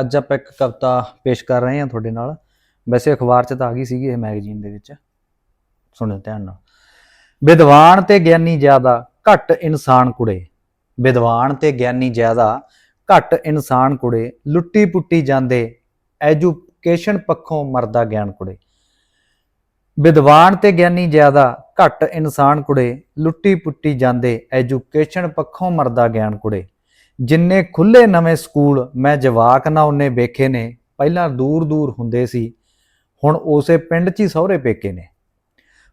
ਅੱਜ ਆਪਾਂ ਇੱਕ ਕਵਿਤਾ ਪੇਸ਼ ਕਰ ਰਹੇ ਹਾਂ ਤੁਹਾਡੇ ਨਾਲ। ਵੈਸੇ ਅਖਬਾਰ 'ਚ ਤਾਂ ਆ ਗਈ ਸੀਗੀ ਇਹ ਮੈਗਜ਼ੀਨ ਦੇ ਵਿੱਚ। ਸੁਣੋ ਧਿਆਨ ਨਾਲ। ਵਿਦਵਾਨ ਤੇ ਗਿਆਨੀ ਜ਼ਿਆਦਾ, ਘੱਟ ਇਨਸਾਨ ਕੁੜੇ। ਵਿਦਵਾਨ ਤੇ ਗਿਆਨੀ ਜ਼ਿਆਦਾ, ਘੱਟ ਇਨਸਾਨ ਕੁੜੇ। ਲੁੱਟੀ ਪੁੱਟੀ ਜਾਂਦੇ, ਐਜੂਕੇਸ਼ਨ ਪੱਖੋਂ ਮਰਦਾ ਗਿਆਨ ਕੁੜੇ। ਵਿਦਵਾਨ ਤੇ ਗਿਆਨੀ ਜ਼ਿਆਦਾ, ਘੱਟ ਇਨਸਾਨ ਕੁੜੇ। ਲੁੱਟੀ ਪੁੱਟੀ ਜਾਂਦੇ, ਐਜੂਕੇਸ਼ਨ ਪੱਖੋਂ ਮਰਦਾ ਗਿਆਨ ਕੁੜੇ। ਜਿੰਨੇ ਖੁੱਲੇ ਨਵੇਂ ਸਕੂਲ ਮੈਂ ਜਵਾਕ ਨਾ ਉਹਨੇ ਵੇਖੇ ਨੇ, ਪਹਿਲਾਂ ਦੂਰ ਦੂਰ ਹੁੰਦੇ ਸੀ, ਹੁਣ ਉਸੇ ਪਿੰਡ 'ਚ ਹੀ ਸਹੁਰੇ ਪੇਕੇ ਨੇ।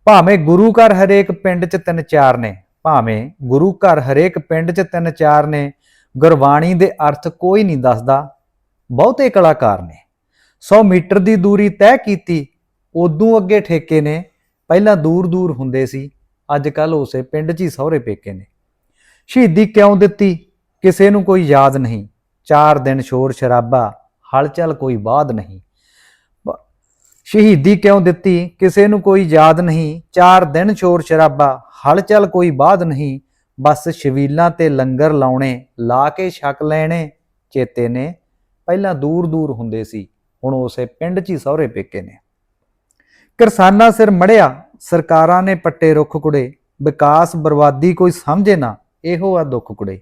ਭਾਵੇਂ ਗੁਰੂ ਘਰ ਹਰੇਕ ਪਿੰਡ 'ਚ ਤਿੰਨ ਚਾਰ ਨੇ, ਭਾਵੇਂ ਗੁਰੂ ਘਰ ਹਰੇਕ ਪਿੰਡ 'ਚ ਤਿੰਨ ਚਾਰ ਨੇ, ਗੁਰਬਾਣੀ ਦੇ ਅਰਥ ਕੋਈ ਨਹੀਂ ਦੱਸਦਾ, ਬਹੁਤੇ ਕਲਾਕਾਰ ਨੇ। 100 ਮੀਟਰ ਦੀ ਦੂਰੀ ਤੈਅ ਕੀਤੀ, ਉਦੋਂ ਅੱਗੇ ਠੇਕੇ ਨੇ, ਪਹਿਲਾਂ ਦੂਰ ਦੂਰ ਹੁੰਦੇ ਸੀ, ਅੱਜ ਕੱਲ ਉਸੇ ਪਿੰਡ 'ਚ ਹੀ ਸਹੁਰੇ ਪੇਕੇ ਨੇ। ਸ਼ਹੀਦੀ ਕਿਉਂ ਦਿੱਤੀ? ਕਿਸੇ ਨੂੰ ਕੋਈ ਯਾਦ ਨਹੀਂ। ਚਾਰ ਦਿਨ ਸ਼ੋਰ ਸ਼ਰਾਬਾ, ਹਲਚਲ ਕੋਈ ਬਾਦ ਨਹੀਂ। ਸ਼ਹੀਦੀ ਕਿਉਂ ਦਿੱਤੀ? ਕਿਸੇ ਨੂੰ ਕੋਈ ਯਾਦ ਨਹੀਂ। ਚਾਰ ਦਿਨ ਸ਼ੋਰ ਸ਼ਰਾਬਾ, ਹਲਚਲ ਕੋਈ ਬਾਦ ਨਹੀਂ। ਬਸ ਸ਼ਵੀਲਾਂ ਤੇ ਲੰਗਰ ਲਾਉਣੇ, ਲਾ ਕੇ ਛਕ ਲੈਣੇ। ਚੇਤੇ ਨੇ, ਪਹਿਲਾਂ ਦੂਰ ਦੂਰ ਹੁੰਦੇ ਸੀ, ਹੁਣ ਉਸੇ ਪਿੰਡ 'ਚ ਹੀ ਸਹੁਰੇ ਪੇਕੇ ਨੇ। ਕਿਰਸਾਨਾਂ ਸਿਰ ਮੜਿਆ, ਸਰਕਾਰਾਂ ਨੇ ਪੱਟੇ ਰੁੱਖ ਕੁੜੇ। ਵਿਕਾਸ ਬਰਬਾਦੀ ਕੋਈ ਸਮਝੇ ਨਾ, ਇਹੋ ਆ ਦੁੱਖ ਕੁੜੇ।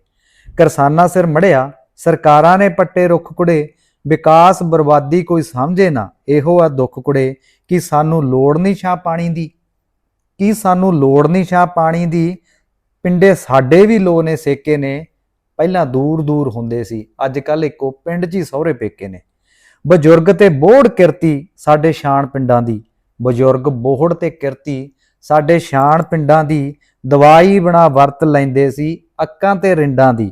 ਕਿਰਸਾਨਾਂ ਸਿਰ ਮੜਿਆ, ਸਰਕਾਰਾਂ ਨੇ ਪੱਟੇ ਰੁੱਖ ਕੁੜੇ, ਵਿਕਾਸ ਬਰਬਾਦੀ ਕੋਈ ਸਮਝੇ ਨਾ, ਇਹੋ ਆ ਦੁੱਖ ਕੁੜੇ, ਕਿ ਸਾਨੂੰ ਲੋੜ ਨਹੀਂ ਛਾਂ ਪਾਣੀ ਦੀ। ਕੀ ਸਾਨੂੰ ਲੋੜ ਨਹੀਂ ਛਾਂ ਪਾਣੀ ਦੀ, ਪਿੰਡੇ ਸਾਡੇ ਵੀ ਲੋ ਨੇ, ਸੇਕੇ ਨੇ, ਪਹਿਲਾਂ ਦੂਰ ਦੂਰ ਹੁੰਦੇ ਸੀ ਅੱਜ ਕੱਲ ਇੱਕੋ ਪਿੰਡ 'ਚ ਹੀ ਸਹੁਰੇ ਪੇਕੇ ਨੇ। ਬਜ਼ੁਰਗ ਤੇ ਬੋੜ ਕਿਰਤੀ ਸਾਡੇ ਸ਼ਾਨ ਪਿੰਡਾਂ ਦੀ, ਬਜ਼ੁਰਗ ਬੋਹੜ ਤੇ ਕਿਰਤੀ ਸਾਡੇ ਸ਼ਾਨ ਪਿੰਡਾਂ ਦੀ, ਦਵਾਈ ਬਣਾ ਵਰਤ ਲੈਂਦੇ ਸੀ ਅੱਕਾਂ ਤੇ ਰਿੰਡਾਂ ਦੀ।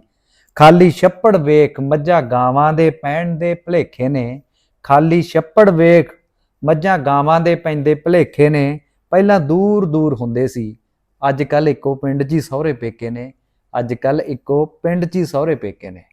ਖਾਲੀ ਛੱਪੜ ਵੇਖ ਮੱਝਾਂ ਗਾਵਾਂ ਦੇ ਪੈਣ ਦੇ ਭਲੇਖੇ ਨੇ। ਖਾਲੀ ਛੱਪੜ ਵੇਖ ਮੱਝਾਂ ਗਾਵਾਂ ਦੇ ਪੈਂਦੇ ਭਲੇਖੇ ਨੇ। ਪਹਿਲਾਂ ਦੂਰ ਦੂਰ ਹੁੰਦੇ ਸੀ। ਅੱਜ ਕੱਲ ਇੱਕੋ ਪਿੰਡ 'ਚ ਹੀ ਸਹੁਰੇ ਪੇਕੇ ਨੇ। ਅੱਜ ਕੱਲ ਇੱਕੋ ਪਿੰਡ 'ਚ ਹੀ ਸਹੁਰੇ ਪੇਕੇ ਨੇ।